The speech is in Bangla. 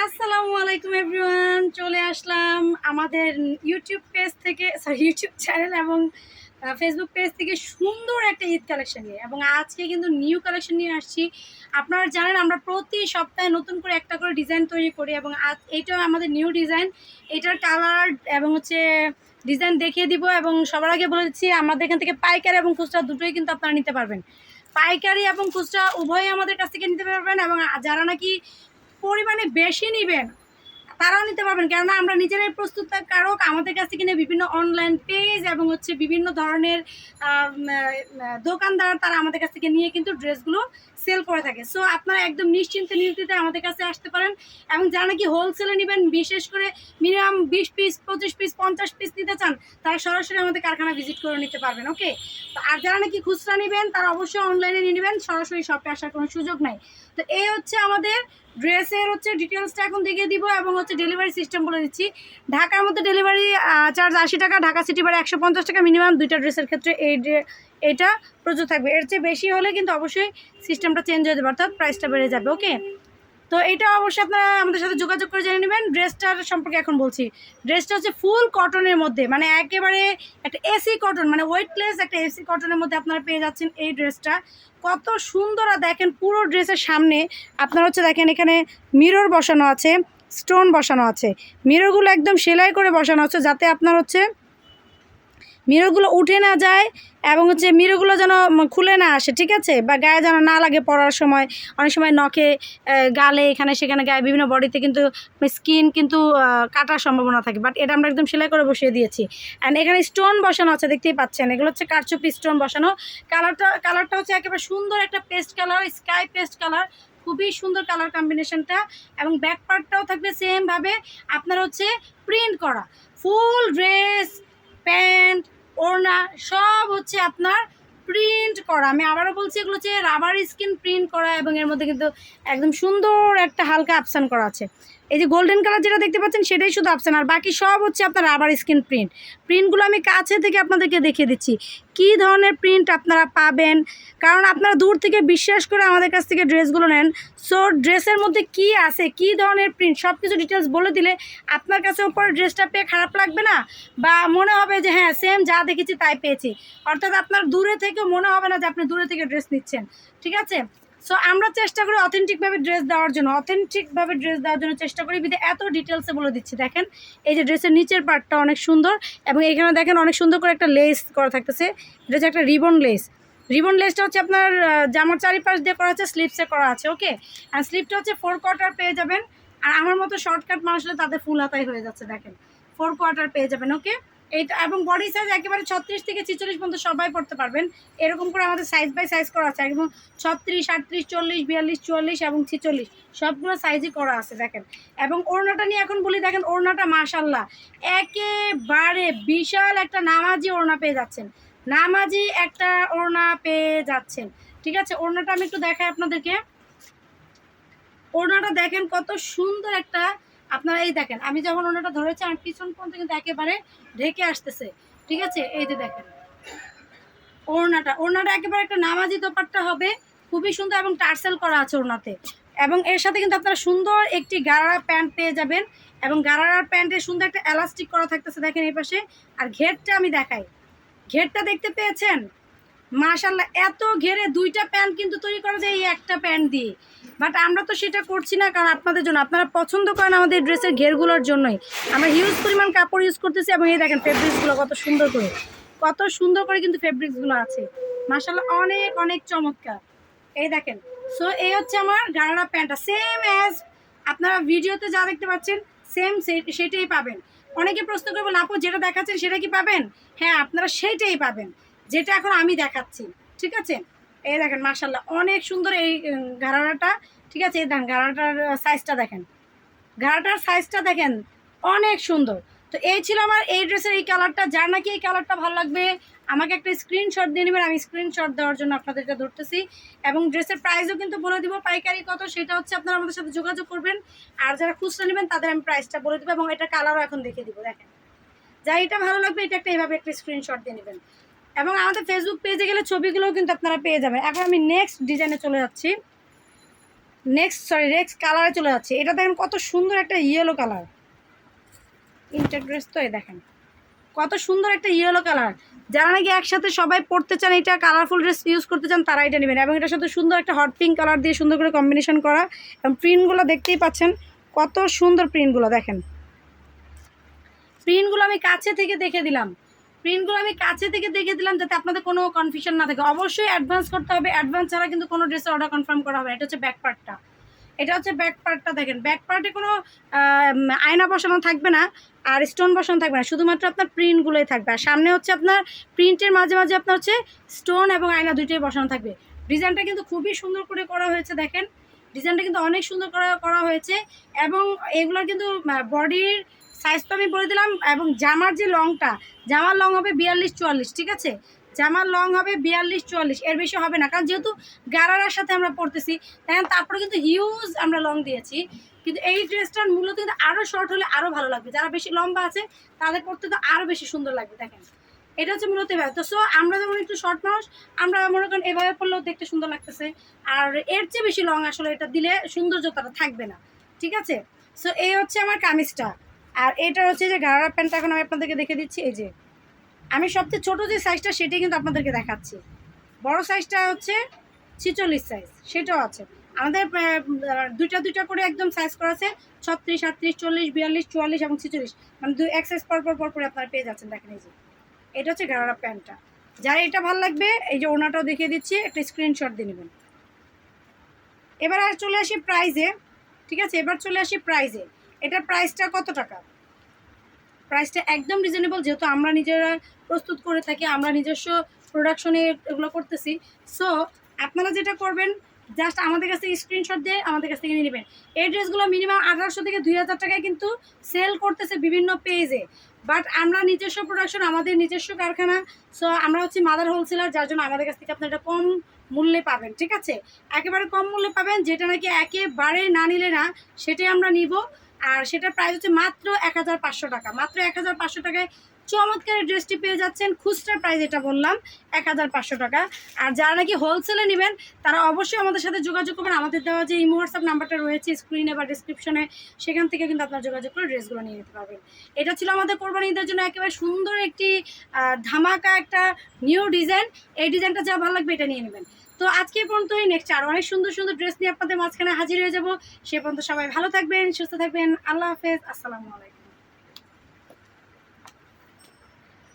আসসালামু আলাইকুম এভরিওয়ান, চলে আসলাম আমাদের ইউটিউব পেজ থেকে সরি ইউটিউব চ্যানেল এবং ফেসবুক পেজ থেকে সুন্দর একটা ঈদ কালেকশন নিয়ে। এবং আজকে কিন্তু নিউ কালেকশন নিয়ে আসছি। আপনারা জানেন আমরা প্রতি সপ্তাহে নতুন করে একটা করে ডিজাইন তৈরি করি এবং আজ এইটাও আমাদের নিউ ডিজাইন এটার কালার এবং হচ্ছে ডিজাইন দেখিয়ে দিব এবং সবার আগে বলে দিচ্ছি, আমাদের এখান থেকে পাইকারি এবং খুচরা দুটোই কিন্তু আপনারা নিতে পারবেন। পাইকারি এবং খুচরা উভয়ই আমাদের কাছ থেকে নিতে পারবেন এবং যারা নাকি পরিমাণে বেশি নেবেন, তারাও নিতে পারবেন। কেননা আমরা নিজেরাই প্রস্তুতকারক, আমাদের কাছ থেকে বিভিন্ন অনলাইন পেজ এবং হচ্ছে বিভিন্ন ধরনের দোকানদার তারা আমাদের কাছ থেকে নিয়ে কিন্তু ড্রেসগুলো সেল করে থাকে। সো আপনারা একদম নিশ্চিন্তে নির্দিতে আমাদের কাছে আসতে পারেন এবং যারা নাকি হোলসেলে নেবেন, বিশেষ করে মিনিমাম বিশ পিস পঁচিশ পিস পঞ্চাশ পিস নিতে চান, তারা সরাসরি আমাদের কারখানা ভিজিট করে নিতে পারবেন ওকে তো আর যারা নাকি খুচরা নেবেন, তারা অবশ্যই অনলাইনে নিয়ে নেবেন, সরাসরি শপে আসার কোনো সুযোগ নাই। তো এই হচ্ছে আমাদের ড্রেসের হচ্ছে ডিটেলসটা এখন দেখিয়ে দিব এবং হচ্ছে ডেলিভারি সিস্টেম বলে দিচ্ছি। ঢাকার মধ্যে ডেলিভারি চার্জ আশি টাকা, ঢাকা সিটি বাড়ি একশো পঞ্চাশ টাকা মিনিমাম দুইটা ড্রেসের ক্ষেত্রে এই এটা প্রযোজ্য থাকবে। এর চেয়ে বেশি হলে কিন্তু অবশ্যই সিস্টেমটা চেঞ্জ হয়ে যাবে, অর্থাৎ প্রাইসটা বেড়ে যাবে ওকে তো এটা অবশ্যই আপনারা আমাদের সাথে যোগাযোগ করে জেনে নেবেন। ড্রেসটার সম্পর্কে এখন বলছি। ড্রেসটা হচ্ছে ফুল কটনের মধ্যে মানে একেবারে একটা এসি কটন মানে ওয়েটলেস একটা এসি কটনের মধ্যে আপনারা পেয়ে যাচ্ছেন এই ড্রেসটা। কত সুন্দর আর দেখেন পুরো ড্রেসের সামনে আপনারা হচ্ছে দেখেন এখানে মিরর বসানো আছে স্টোন বসানো আছে। মিররগুলো একদম সেলাই করে বসানো আছে, যাতে আপনার হচ্ছে মিররগুলো উঠে না যায় এবং হচ্ছে মিররগুলো যেন খুলে না আসে, ঠিক আছে? বা গায়ে যেন না লাগে পরার সময়। অনেক সময় নখে গালে, এখানে সেখানে গায়ে বিভিন্ন বডিতে কিন্তু স্কিন কিন্তু কাটার সম্ভাবনা থাকে। বাট এটা আমরা একদম সেলাই করে বসিয়ে দিয়েছি। অ্যান্ড এখানে স্টোন বসানো আছে, দেখতেই পাচ্ছেন। এগুলো হচ্ছে কারচুপি স্টোন বসানো। কালারটা কালারটা হচ্ছে একেবারে সুন্দর একটা paste colour, sky paste colour. খুবই সুন্দর কালার কম্বিনেশনটা। এবং ব্যাক পার্টটাও থাকবে সেমভাবে আপনার হচ্ছে প্রিন্ট করা। ফুল ড্রেস, প্যান্ট ওড়না সব হচ্ছে আপনার প্রিন্ট করা। আমি আবারও বলছি, এগুলো হচ্ছে রাবার স্কিন প্রিন্ট করা এবং এর মধ্যে কিন্তু একদম সুন্দর একটা হালকা আপসান করা আছে। এই যে গোল্ডেন কালার যেটা দেখতে পাচ্ছেন, সেটাই শুধু আপসান আর বাকি সব হচ্ছে আপনার রাবার স্কিন প্রিন্ট প্রিন্টগুলো আমি কাছে থেকে আপনাদেরকে দেখিয়ে দিচ্ছি। কী ধরনের প্রিন্ট আপনারা পাবেন? কারণ আপনারা দূর থেকে বিশ্বাস করে আমাদের কাছ থেকে ড্রেসগুলো নেন। সো ড্রেসের মধ্যে কি আছে? কি ধরনের প্রিন্ট সব কিছু ডিটেলস বলে দিলে আপনার কাছে ওপর ড্রেসটা পেয়ে খারাপ লাগবে না? বা মনে হবে যে হ্যাঁ সেম যা দেখেছি তাই পেয়েছি। অর্থাৎ আপনার দূরে থেকে মনে হবে না যে আপনি দূরে থেকে ড্রেস নিচ্ছেন। ঠিক আছে? সো আমরা চেষ্টা করি অথেন্টিকভাবে ড্রেস দেওয়ার জন্য। অথেন্টিকভাবে ড্রেস দেওয়ার জন্য চেষ্টা করি। বিধে এত ডিটেলসে বলে দিচ্ছি। দেখেন, এই যে ড্রেসের নিচের পার্টটা অনেক সুন্দর এবং এখানে দেখেন অনেক সুন্দর করে একটা লেস করা থাকতেছে। এটা হচ্ছে একটা রিবন লেস রিবন লেসটা হচ্ছে আপনার জামার চারিপাশ দিয়ে করা আছে স্লিপসে করা আছে ওকে আর স্লিপটা হচ্ছে ফোর কোয়ার্টার পেয়ে যাবেন। আর আমার মতো শর্টকাট মানুষ হলে তাদের ফুল হাতাই হয়ে যাচ্ছে, দেখেন। ফোর কোয়ার্টার পেয়ে যাবেন ওকে এইটা এবং বডি সাইজ একেবারে ছত্রিশ থেকে ছিচল্লিশ পর্যন্ত সবাই পড়তে পারবেন। এরকম করে আমাদের সাইজ বাই সাইজ করা আছে। একদম ছত্রিশ, আটত্রিশ, চল্লিশ, বিয়াল্লিশ, চুয়াল্লিশ এবং ছিচল্লিশ। সবগুলো সাইজই করা আছে, দেখেন। এবং ওড়নাটা নিয়ে এখন বলি, দেখেন ওড়নাটা মাশাল্লাহ একেবারে বিশাল একটা নামাজি ওড়না পেয়ে যাচ্ছেন। নামাজি একটা ওড়না পেয়ে যাচ্ছেন। ঠিক আছে? ওড়নাটা আমি একটু দেখাই আপনাদেরকে। ওড়নাটা দেখেন কত সুন্দর একটা আপনারা এই দেখেন, আমি যখন ওনাটা ধরেছি, আমার পিছন পর্যন্ত কিন্তু একেবারে ঢেকে আসতেছে। ঠিক আছে? এই যে দেখেন। ওড়নাটা ওড়নাটা একেবারে একটা নামাজি দোপাট্টা হবে। খুবই সুন্দর এবং টার্সেল করা আছে ওড়নাতে। এবং এর সাথে কিন্তু আপনারা সুন্দর একটি গারারা প্যান্ট পেয়ে যাবেন। এবং গারারার প্যান্টে সুন্দর একটা এলাস্টিক করা থাকতেছে, দেখেন এই পাশে। আর ঘেরটা আমি দেখাই। ঘেরটা দেখতে পেয়েছেন? মাশাল্লাহ এত ঘেরে দুইটা প্যান্ট কিন্তু তৈরি করা যায়, এই একটা প্যান্ট দিয়ে। বাট আমরা তো সেটা করছি না কারণ আপনাদের জন্য। আপনারা পছন্দ করেন আমাদের ড্রেসের ঘেরগুলোর জন্যই। আমরা হিউজ পরিমাণ কাপড় ইউজ করতেছি এবং এই দেখেন ফেব্রিক্সগুলো কত সুন্দর করে। কত সুন্দর করে কিন্তু ফেব্রিক্সগুলো আছে। মাশাল্লাহ অনেক অনেক চমৎকার। এই দেখেন সো এই হচ্ছে আমার গাড়া প্যান্টটা। সেম অ্যাজ আপনারা ভিডিওতে যা দেখতে পাচ্ছেন সেম সেটাই পাবেন। অনেকে প্রশ্ন করবেন, আপু, যেটা দেখাচ্ছেন সেটা কি পাবেন? হ্যাঁ আপনারা সেইটাই পাবেন। যেটা এখন আমি দেখাচ্ছি, ঠিক আছে? এই দেখেন মার্শাল্লাহ অনেক সুন্দর এই ঘাড়াটা, ঠিক আছে? এই দেখেন ঘাড়াটার সাইজটা দেখেন। ঘাড়াটার সাইজটা দেখেন, অনেক সুন্দর। তো এই ছিল আমার এই ড্রেসের এই কালারটা যার নাকি এই কালারটা ভালো লাগবে, আমাকে একটা স্ক্রিনশট দিয়ে নেবেন। আমি স্ক্রিনশট দেওয়ার জন্য আপনাদেরকে ধরতেছি। এবং ড্রেসের প্রাইসও কিন্তু বলে দিব, পাইকারি কত, সেটা হচ্ছে আপনারা আমাদের সাথে যোগাযোগ করবেন। আর যারা খুচরা নেবেন, তাদের আমি প্রাইসটা বলে দেবো এবং এটা কালারও এখন দেখিয়ে দিব, দেখেন। যা এটা ভালো লাগবে, এটা একটা এইভাবে একটা স্ক্রিনশট দিয়ে নেবেন। এবং আমাদের ফেসবুক পেজে গেলে ছবিগুলোও কিন্তু আপনারা পেয়ে যাবেন। এখন আমি নেক্সট ডিজাইনে চলে যাচ্ছি। নেক্সট সরি নেক্সট কালারে চলে যাচ্ছি। এটা দেখেন কত সুন্দর একটা ইয়েলো কালার ইন্টার ড্রেস তো দেখেন। কত সুন্দর একটা ইয়েলো কালার যারা নাকি একসাথে সবাই পড়তে চান, এটা কালারফুল ড্রেস ইউজ করতে চান তারা এটা নেবেন। এবং এটার সাথে সুন্দর একটা হট পিঙ্ক কালার দিয়ে সুন্দর করে কম্বিনেশন করা। এবং প্রিন্টগুলো দেখতেই পাচ্ছেন, কত সুন্দর প্রিন্টগুলো দেখেন। প্রিন্টগুলো আমি কাছে থেকে দেখে দিলাম। প্রিন্টগুলো আমি কাছে থেকে দেখে দিলাম যাতে আপনাদের কোনো কনফিউশন না থাকে। অবশ্যই অ্যাডভান্স করতে হবে। অ্যাডভান্স ছাড়া কিন্তু কোনো ড্রেসের অর্ডার কনফার্ম করা হবে। এটা হচ্ছে ব্যাক পার্টটা এটা হচ্ছে ব্যাক পার্টটা দেখেন। ব্যাক পার্টে কোনো আয়না বসানো থাকবে না আর স্টোন বসানো থাকবে না। শুধুমাত্র আপনার প্রিন্টগুলোই থাকবে। আর সামনে হচ্ছে আপনার প্রিন্টের মাঝে মাঝে আপনার হচ্ছে স্টোন এবং আয়না দুইটাই বসানো থাকবে। ডিজাইনটা কিন্তু খুবই সুন্দর করে করা হয়েছে, দেখেন। ডিজাইনটা কিন্তু অনেক সুন্দর করা করা হয়েছে এবং এগুলোর কিন্তু বডির সাইজ তো আমি বলে দিলাম, এবং জামার যে লংটা, জামার লং হবে বিয়াল্লিশ চুয়াল্লিশ, ঠিক আছে? জামার লং হবে বিয়াল্লিশ চুয়াল্লিশ, এর বেশি হবে না, কারণ যেহেতু গারারার সাথে আমরা পড়তেছি দেখেন তারপরে কিন্তু হিউজ আমরা লং দিয়েছি। কিন্তু এই ড্রেসটার মূলত কিন্তু আরও শর্ট হলে আরও ভালো লাগবে। যারা বেশি লম্বা আছে, তাদের পড়তে তো আরও বেশি সুন্দর লাগবে, দেখেন। এটা হচ্ছে মূলত এভাবে। তো সো আমরা যেমন একটু শর্ট মানুষ, আমরা মনে করেন এভাবে পড়লেও দেখতে সুন্দর লাগতেছে। আর এর চেয়ে বেশি লং আসলে এটা দিলে সৌন্দর্যতাটা থাকবে না, ঠিক আছে? সো এই হচ্ছে আমার কামিজটা। আর এটা হচ্ছে যে গাড়ার প্যান্টটা এখন আমি আপনাদেরকে দেখে দিচ্ছি, এই যে। আমি সবচেয়ে ছোটো যে সাইজটা সেটাই কিন্তু আপনাদেরকে দেখাচ্ছি। বড় সাইজটা হচ্ছে ছিচল্লিশ সাইজ সেটাও আছে। আমাদের দুইটা দুইটা করে একদম সাইজ করা আছে, ছত্রিশ আটত্রিশ চল্লিশ, বিয়াল্লিশ, চুয়াল্লিশ এবং ছিচল্লিশ। মানে দুই এক সাইজ পর পর পর, পরে আপনারা পেয়ে যাচ্ছেন, দেখেন এই যে। এটা হচ্ছে গাড়ারা প্যান্টটা। যার এটা ভালো লাগবে, এই যে ওনাটাও দেখিয়ে দিচ্ছি, একটা স্ক্রিনশট দিয়ে নেবেন। এবার আর চলে আসি প্রাইজে ঠিক আছে? এবার চলে আসি প্রাইজে এটার প্রাইসটা কত টাকা? প্রাইসটা একদম রিজনেবল যেহেতু আমরা নিজেরা প্রস্তুত করে থাকি, আমরা নিজস্ব প্রোডাকশনে এগুলো করতেছি। সো আপনারা যেটা করবেন জাস্ট আমাদের কাছ থেকে স্ক্রিনশট দিয়ে আমাদের কাছ থেকে নিয়ে নেবেন। এই ড্রেসগুলো মিনিমাম আঠারোশো থেকে দুই হাজার টাকায় কিন্তু সেল করতেছে বিভিন্ন পেজে বাট আমরা নিজস্ব প্রোডাকশন আমাদের নিজস্ব কারখানা সো আমরা হচ্ছে মাদার হোলসেলার যার জন্য আমাদের কাছ থেকে আপনারা এটা কম মূল্যে পাবেন, ঠিক আছে? একেবারে কম মূল্যে পাবেন, যেটা নাকি একেবারে না নিলে না, সেটাই আমরা নিব। আর সেটার প্রাইস হচ্ছে মাত্র এক হাজার পাঁচশো টাকা। মাত্র এক হাজার পাঁচশো টাকায় চমৎকার ড্রেসটি পেয়ে যাচ্ছেন খুচরা প্রাইস এটা বললাম, এক হাজার পাঁচশো টাকা। আর যারা নাকি হোলসেলে নেবেন, তারা অবশ্যই আমাদের সাথে যোগাযোগ করবেন। আমাদের দেওয়া যে ইমো হোয়াটসঅ্যাপ নাম্বারটা রয়েছে স্ক্রিনে বা ডিসক্রিপশনে সেখান থেকে কিন্তু আপনারা যোগাযোগ করে ড্রেসগুলো নিয়ে নিতে পারবেন। এটা ছিল আমাদের কোরবানি ঈদের জন্য একেবারে সুন্দর একটি ধামাকা একটা নিউ ডিজাইন এই ডিজাইনটা যা ভালো লাগবে এটা নিয়ে নেবেন। তো আজকে পর্যন্তই নেক্সট আরও অনেক সুন্দর সুন্দর ড্রেস নিয়ে আপনাদের মাঝখানে হাজির হয়ে যাব। সে পর্যন্ত সবাই ভালো থাকবেন, সুস্থ থাকবেন। আল্লাহ হাফেজ, আসসালামু আলাইকুম।